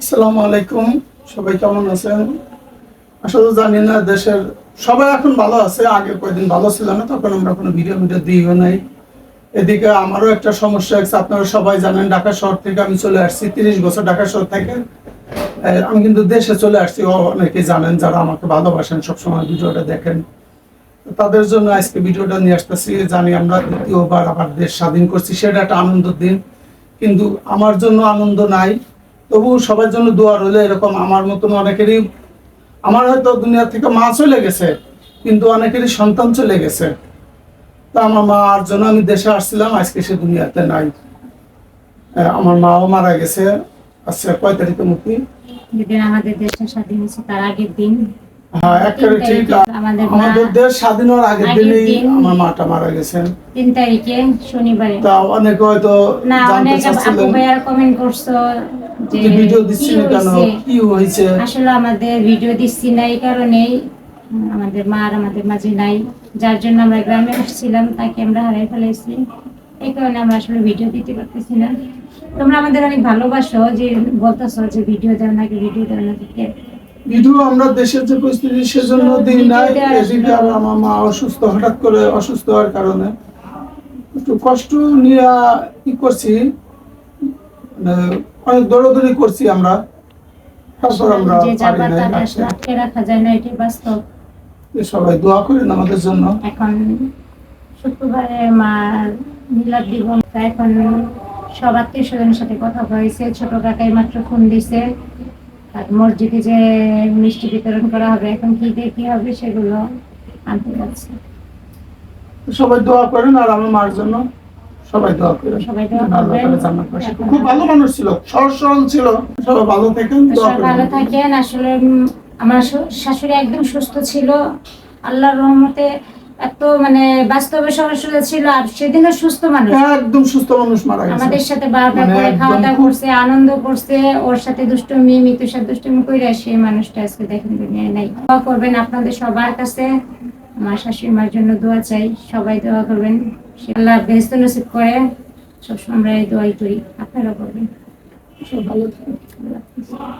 আসসালামু আলাইকুম। সবাই কেমন আছেন? আসলে জানি না দেশের সবাই এখন ভালো আছে। আগে কয়েকদিন ভালো ছিল না, তখন আমরা কোনো ভিডিও ভিডিও দিইও নাই। এদিকে আমারও একটা সমস্যা আছে আপনারা সবাই জানেন ঢাকা শহর থেকে আমি চলে আসছি, তিরিশ বছর ঢাকা শহর থেকে। আমি কিন্তু দেশে চলে আসছি অনেকে জানেন যারা আমাকে ভালোবাসেন, সবসময় ভিডিওটা দেখেন। তাদের জন্য আজকে ভিডিওটা নিয়ে আসতেছি, জানি আমরা দ্বিতীয়বার আবার দেশ স্বাধীন করছি, সেটা একটা আনন্দের দিন। কিন্তু আমার জন্য আনন্দ নাই। তবু সবার জন্য দোয়া রইল, এরকম আমার মতন অনেকেরই, আমার হয়তো দুনিয়া থেকে মা চলে গেছে, কিন্তু অনেকেরই সন্তান চলে গেছে। তা আমার মা আর জন্য আমি দেশে আসছিলাম, আজকে সে দুনিয়াতে নাই। আমার মাও মারা গেছে আচ্ছা কয় তারিখে মুক্তি? আমাদের দেশটা স্বাধীন হয়েছে, তার আগের দিন। হ্যাঁ একেবারে ঠিক আমাদের আমাদের দেশ স্বাধীন হওয়ার আগের আগের আমার মাটা মারা গেছেন। তিন তারিখে শনিবারে। তা অনেকে হয়তো না অনেক আপু ভাইয়ার কমেন্ট করছ যে যে ভিডিও দিচ্ছি না কেন? কি হয়েছে? আসলে আমাদের ভিডিও দিচ্ছি না এই কারণেই আমাদের মা আর আমাদের মাঝে নাই। যার জন্য আমরা গ্রামে আসছিলাম তাকে আমরা হারিয়ে ফেলেছি। এই কারণে আমরা আসলে ভিডিও দিতে পারতেছি না। তোমরা আমাদের অনেক ভালোবাসো যে বলতেছো যে ভিডিও দেও নাকি ভিডিও দেওয়া নাকি ভিডিও আমরা দেশের যে পরিস্থিতি সেজন্য দিই নাই। এদিকে আবার আমার মা অসুস্থ হঠাৎ করে অসুস্থ হওয়ার কারণে। একটু কষ্ট নিয়ে কি করছি। মানে অনেক দৌড়াদৌড়ি করছি আমরা। তারপর আমরা রাখা যায় না বাস্তব। সবাই দোয়া করেন আমাদের জন্য। এখন শুক্রবারে মার মিলাদ দিবস এখন সব আত্মীয় স্বজনের সাথে কথা হয়েছে। ছোট কাকাই মাত্র খুন দিছে। আর মসজিদে যে মিষ্টি বিতরণ করা হবে এখন কি দিয়ে কি হবে সেগুলো আনতে যাচ্ছে। সবাই দোয়া করেন আর আমার মার জন্য সবাই দোয়া করেন। সবাই দোয়া করবেন। খুব ভালো মানুষ ছিল সহজ সরল ছিল। সবাই ভালো থাকেন দোয়া ভালো থাকেন। আসলে আমার শাশুড়ি একদম সুস্থ ছিল। আল্লাহর রহমতে এত মানে বাস্তবে সমস্যা ছিল আর সেদিনও সুস্থ মানুষ। একদম সুস্থ মানুষ মারা গেছে। আমাদের সাথে বারবার মানে করে খাওয়া দাওয়া করছে আনন্দ করছে ওর সাথে দুষ্টুমি মিতুর সাথে দুষ্টুমি করে সেই মানুষটা আজকে দেখেন দুনিয়ায় নাই। দোয়া করবেন আপনাদের সবার কাছে। আমার শাশুড়ি মার জন্য দোয়া চাই সবাই দোয়া করবেন। সে আল্লাহ বেহস্ত নসিব করে সবসময় আমরা এই দোয়াই করি। আপনারা করবেন। সব ভালো হাফেজ।